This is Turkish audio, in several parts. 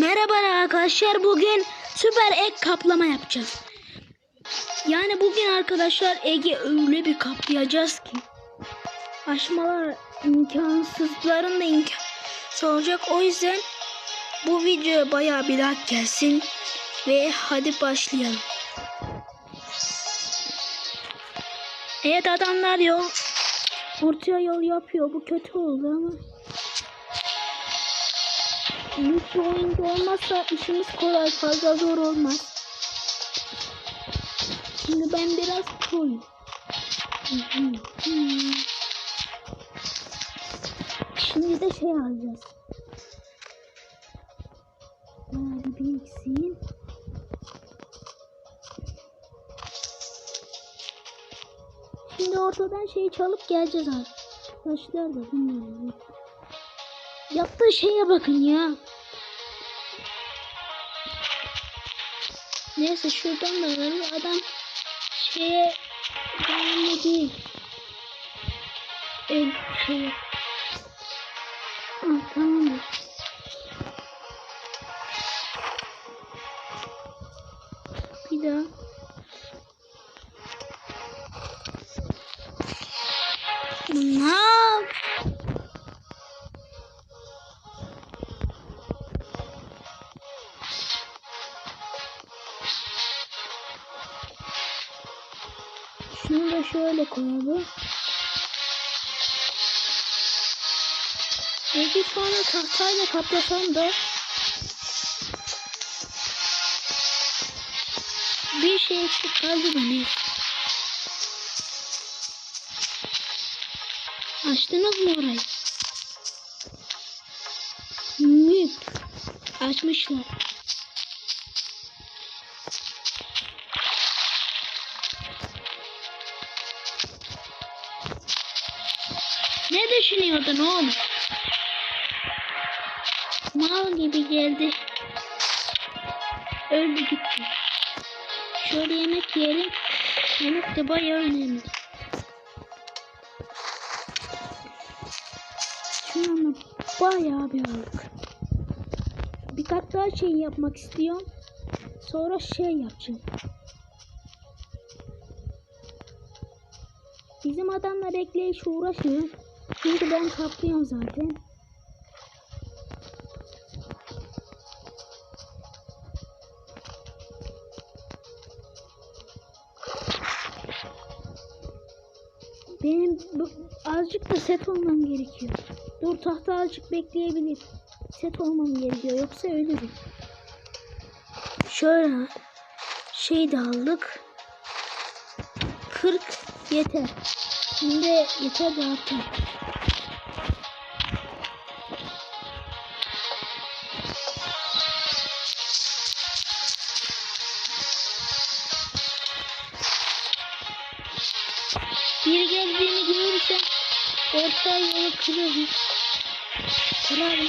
Merhaba arkadaşlar. Bugün süper ek kaplama yapacağız. Yani bugün arkadaşlar Ege öyle bir kaplayacağız ki aşmalar imkansızların da imkansız olacak. O yüzden bu videoya bayağı bir like gelsin ve hadi başlayalım. Evet adamlar yol ortaya yol yapıyor. Bu kötü oldu ama. Büyük bir oyuncu olmazsa işimiz kolay fazla zor olmaz. Şimdi ben biraz proyum. Şimdi de şey alacağız. Bayağı bir biriksin. Şimdi ortadan şeyi çalıp geleceğiz abi. Taşlar da bilmiyorum. Yaptığı şeye bakın ya. Neyse şuradan da var. Adam şeye bağımlı değil. El şey. Ah, koyalım. Belki sonra tahtayla kaplasam da bir şey eksik kaldı ne? Açtınız mı orayı? Müp. Açmışlar. Düşünüyordun oğlum? Mal gibi geldi. Öldü gitti. Şöyle yemek yiyelim. Yemek de bayağı önemli. Şunu bayağı bir aldık. Birkaç daha şey yapmak istiyorum. Sonra şey yapacağım. Bizim adamlar ekleyiş uğraşmıyor. Çünkü ben kaplıyorum zaten. Benim azıcık da set olmam gerekiyor. Dur tahta azıcık bekleyebilir. Set olmam gerekiyor yoksa ölürüm. Şöyle şey de aldık. 40 yeter. Şimdi yeter de artar. Orta yolu kırarım. Kırarım.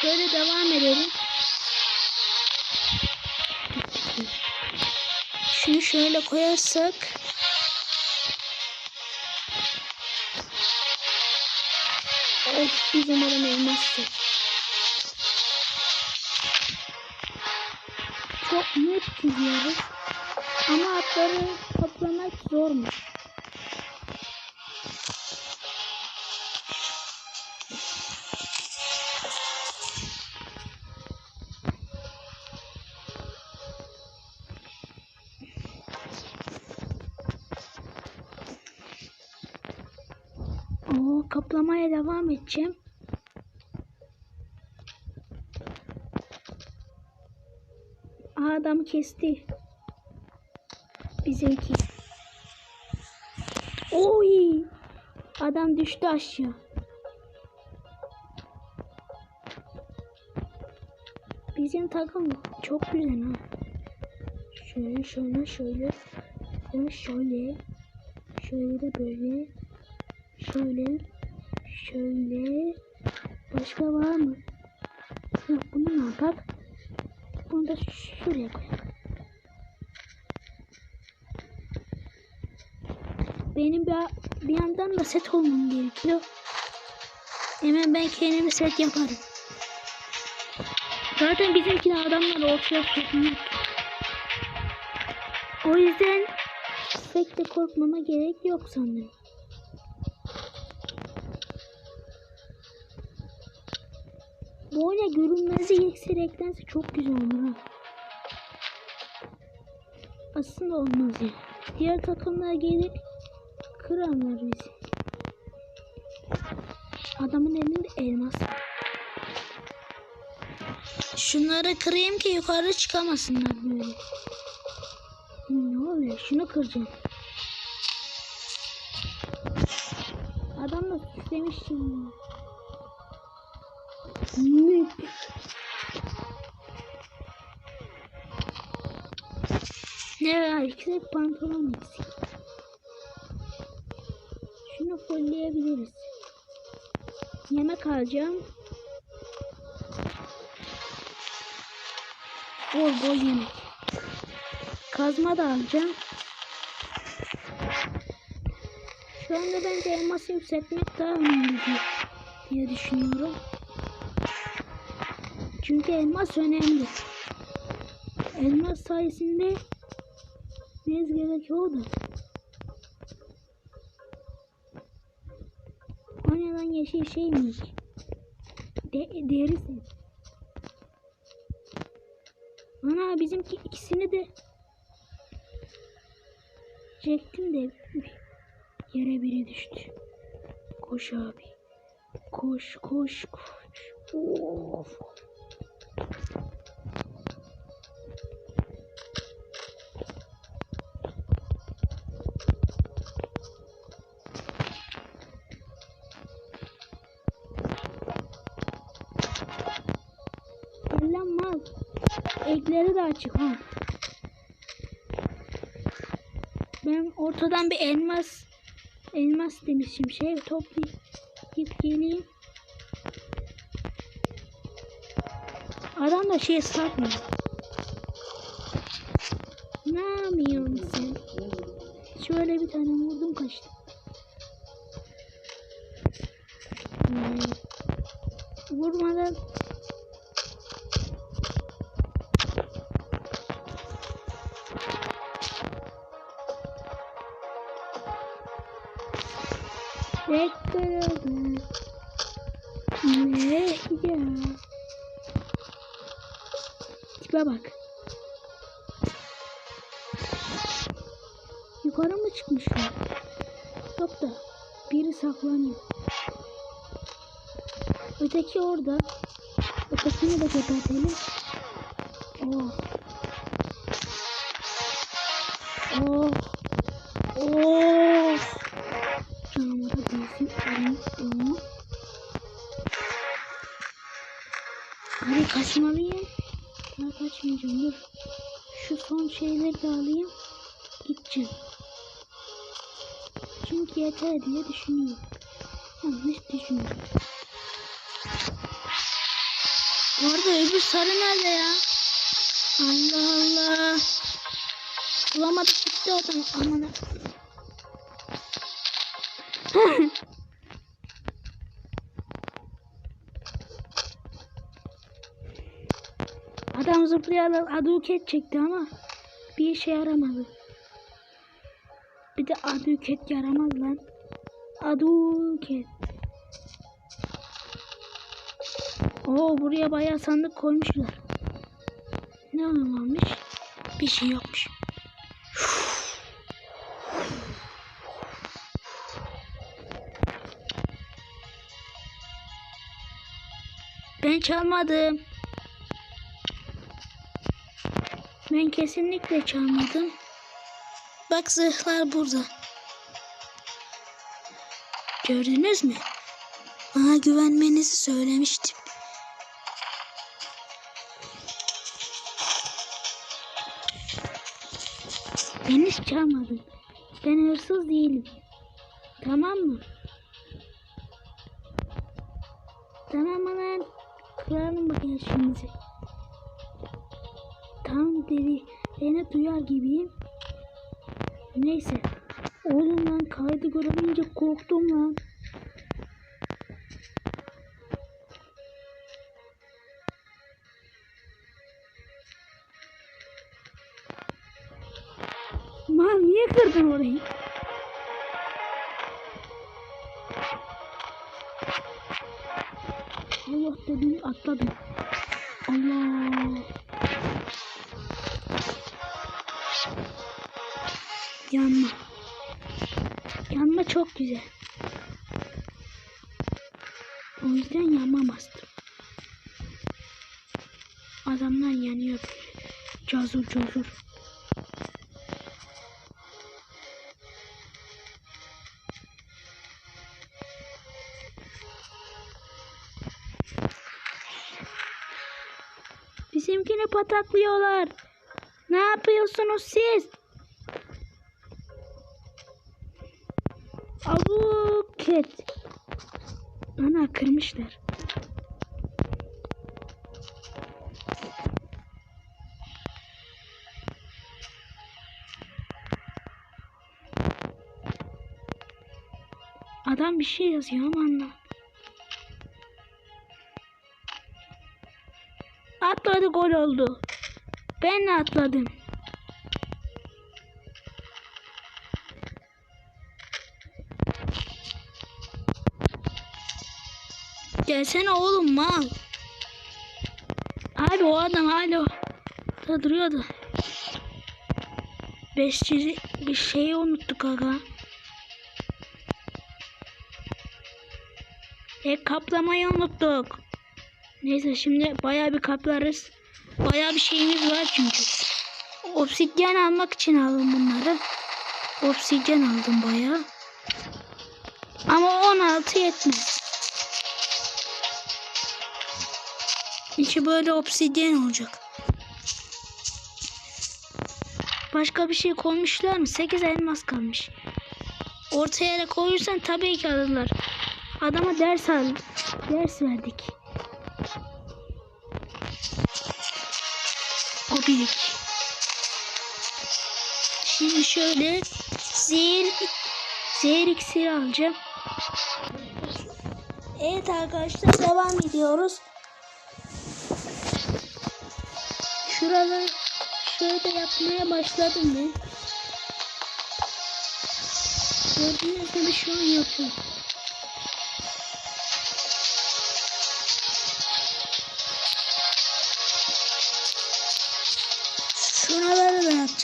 Şöyle devam edelim. Şunu şöyle koyarsak Of bizim adam elmazsa. Çok net gidiyoruz. Ama atları toplamak zormuş. Oo, kaplamaya devam edeceğim. Adam kesti. Bizimki. Oy! Adam düştü aşağı. Bizim takım çok güzel ha. Şöyle şöyle şöyle. Şöyle şöyle. Şöyle de böyle. Şöyle. Şöyle. Başka var mı? Bunu ne yapak? Bunu da şuraya koyalım. Benim bir, bir yandan da set olmam gerekiyor. Hemen ben kendime set yaparım. Zaten bizimki adamlar ortaya sokmuyor. O yüzden pek de korkmama gerek yok sanırım. Böyle görünmezi iksir eklense çok güzel olur ha. Aslında olmaz ya. Diğer takımlar gelip bizi. Adamın elinde elmas. Şunları kırayım ki yukarı çıkamasınlar böyle. Ne oluyor? Şunu kıracağım. Adam da süslemiş şimdi. Ne var? İkisi pantolon eksik. Şunu fullleyebiliriz. Yemek alacağım. Bol bol yemek. Kazma da alacağım. Şu anda bence elması yükseltmek daha önemli diye, düşünüyorum. Çünkü elmas önemli. Elmas sayesinde ne gerekiyor da. Yeşil şey mi? De derisi. Ana bizimki ikisini de çektim de yere biri düştü. Koş abi. Koş koş koş. Of. Ekleri de açık ha. Ben ortadan bir elmas elmas demişim şey toplayıp geleyim. Adam da şey satmıyor. Ne yapıyorsun sen? Şöyle bir tane vurdum kaçtı. Hmm. Vurmadan Tipe bak. Yukarı mı çıkmışlar? Yok da biri saklanıyor. Öteki orada. Ötekini de gebertelim. Oh. Oh. Oh. Canıma da değsin. Alayım. Oh. Hadi kaçmalıyım. Kaçmayacağım. Dur. Şu son şeyleri de alayım. Gideceğim. Çünkü yeter diye düşünüyorum. Yanlış düşünüyorum. Bu arada öbür sarı nerede ya? Allah Allah. Bulamadık gitti oradan. Aman. Adam zıplayarak aduket çekti ama bir işe yaramadı. Bir de aduket yaramaz lan. Aduket. Oo buraya bayağı sandık koymuşlar. Ne varmış? Bir şey yokmuş. Ben çalmadım. Ben kesinlikle çalmadım. Bak zırhlar burada. Gördünüz mü? Bana güvenmenizi söylemiştim. Ben hiç çalmadım. Ben hırsız değilim. Tamam mı? Tamam mı lan? Kıralım bakayım işimizi. Tam dedi. Beni duyar gibiyim. Neyse. Oğlum lan kaydı görünce korktum lan. Yanıyor. Cazur cazur. Bizimkini pataklıyorlar. Ne yapıyorsunuz siz? Avuket. Ana kırmışlar. Adam bir şey yazıyor ama anlamadım. Atladı gol oldu. Ben atladım. Gelsene oğlum mal. Abi o adam hala da duruyordu. Beşçi bir şeyi unuttuk aga. E kaplamayı unuttuk. Neyse şimdi bayağı bir kaplarız. Bayağı bir şeyimiz var çünkü. Obsidyen almak için aldım bunları. Obsidyen aldım bayağı. Ama 16 yetmez. İçi böyle obsidyen olacak. Başka bir şey koymuşlar mı? 8 elmas kalmış. Ortaya da koyursan tabii ki alırlar. Adama ders al. Ders verdik. O birik. Şimdi şöyle zehir zehir iksiri alacağım. Evet arkadaşlar devam ediyoruz. Şuraları şöyle yapmaya başladım ben. Gördüğünüz gibi şu an yapıyorum.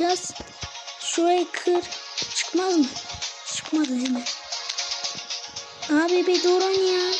Yapacağız. Şurayı kır. Çıkmaz mı? Çıkmadı hemen. Abi bir durun ya.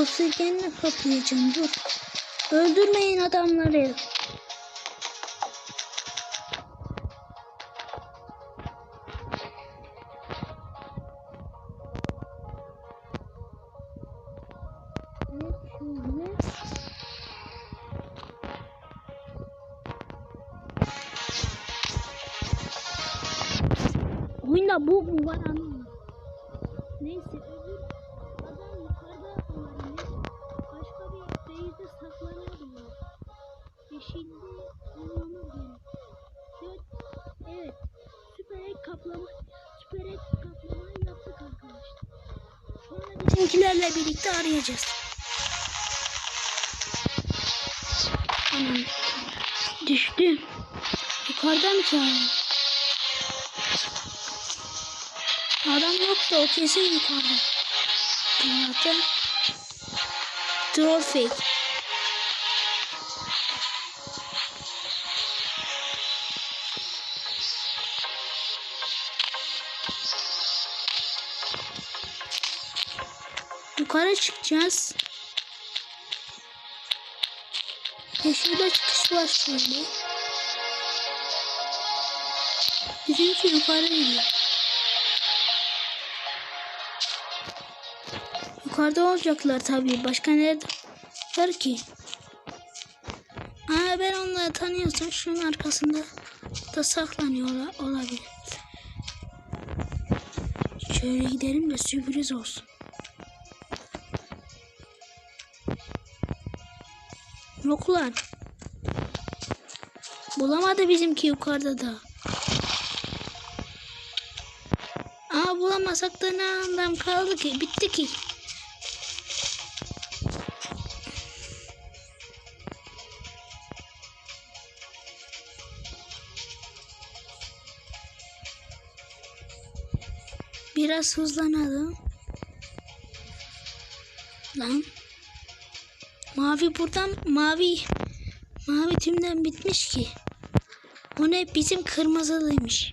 Oksijenle kaplayacağım dur. Öldürmeyin adamları. Bizimkilerle birlikte arayacağız. Anam. Düştüm. Yukarıda mı çağırıyor? Adam yoktu o kesin yukarıda. Zaten troll fake. Yukarı çıkacağız. Yeşilde çıkış var şöyle. Bizimki yukarı gidiyor. Yukarıda olacaklar tabii. Başka nerede var ki? Aa ben onları tanıyorsam şunun arkasında da saklanıyorlar olabilir. Şöyle gidelim de sürpriz olsun. Moruklar. Bulamadı bizimki yukarıda da. Aa bulamasak da ne anlam kaldı ki? Bitti ki. Biraz hızlanalım. Lan. Mavi buradan mavi mavi tümden bitmiş ki. O ne bizim kırmızılıymış.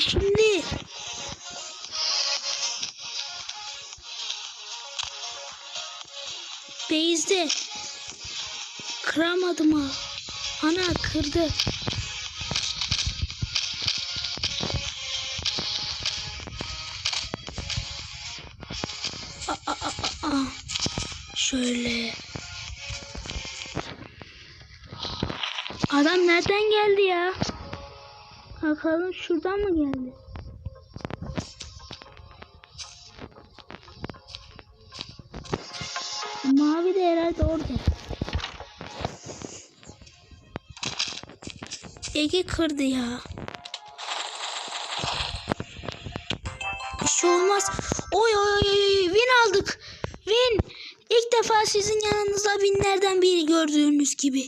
Yeşilli. Beyzde. Kıramadım ha. Ana kırdı. Aa, aa, aa, aa. Şöyle. Adam nereden geldi ya? Bakalım şuradan mı geldi? Mavi de herhalde orada. Ege kırdı ya. Bir şey olmaz. Oy oy oy oy win aldık. Win. İlk defa sizin yanınızda winlerden biri gördüğünüz gibi.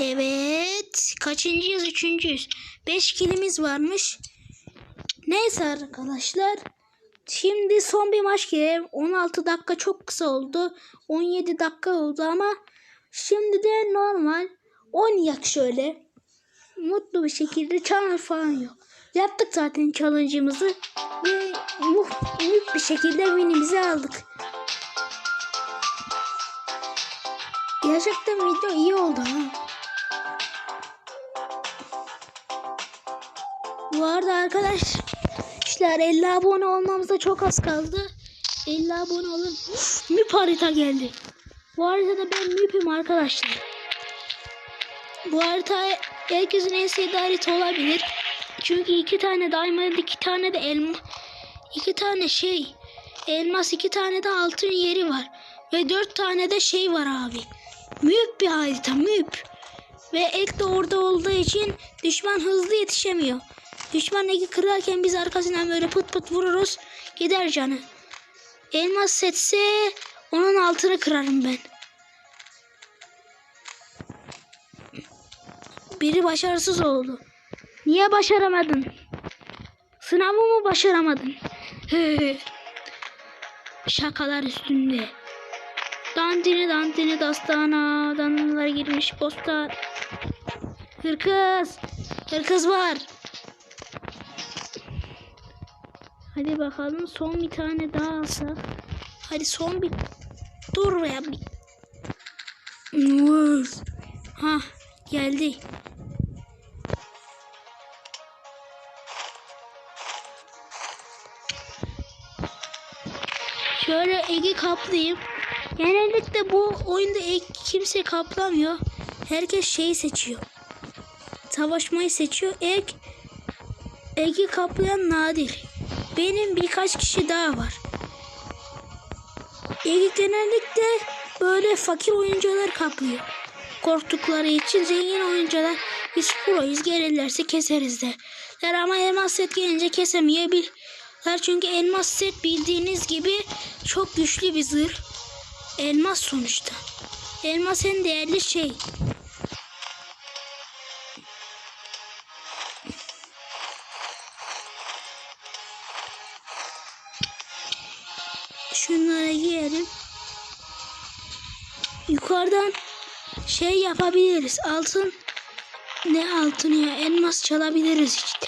Evet. Kaçıncıyız? Üçüncüyüz. Beş kilimiz varmış. Neyse arkadaşlar. Şimdi son bir maç girelim. 16 dakika çok kısa oldu. 17 dakika oldu ama şimdi de normal oynayak şöyle. Mutlu bir şekilde challenge falan yok. Yaptık zaten challenge'ımızı ve muht bir şekilde winimizi aldık. Gerçekten video iyi oldu ha. Bu arada arkadaşlar 50 abone olmamıza çok az kaldı. 50 abone olun. Müp harita geldi. Bu haritada ben müpüm arkadaşlar. Bu harita herkesin en sevdiği harita olabilir. Çünkü iki tane diamond, iki tane de elma, iki tane şey, elmas, iki tane de altın yeri var. Ve dört tane de şey var abi. Müp bir harita, müp. Ve ek de orada olduğu için düşman hızlı yetişemiyor. Düşman eki kırarken biz arkasından böyle pıt pıt vururuz. Gider canı. Elmas setse onun altını kırarım ben. Biri başarısız oldu. Niye başaramadın? Sınavı mı başaramadın? Şakalar üstünde. Dandini dandini dastana. Danlılar girmiş posta. Hırkız. Hırkız var. Hadi bakalım son bir tane daha alsak. Hadi son bir dur ya bir. Ha geldi. Şöyle Ege kaplayayım. Genellikle bu oyunda kimse kaplamıyor. Herkes şeyi seçiyor. Savaşmayı seçiyor. Ege Ege kaplayan nadir. Benim birkaç kişi daha var. Ege genellikle böyle fakir oyuncular kaplıyor. Korktukları için zengin oyuncular biz proyuz gelirlerse keseriz de. Der ama elmas set gelince kesemeyebilirler. Çünkü elmas set bildiğiniz gibi çok güçlü bir zırh. Elmas sonuçta. Elmas en değerli şey. Şunlara giyelim. Yukarıdan şey yapabiliriz. Altın ne altını ya elmas çalabiliriz işte.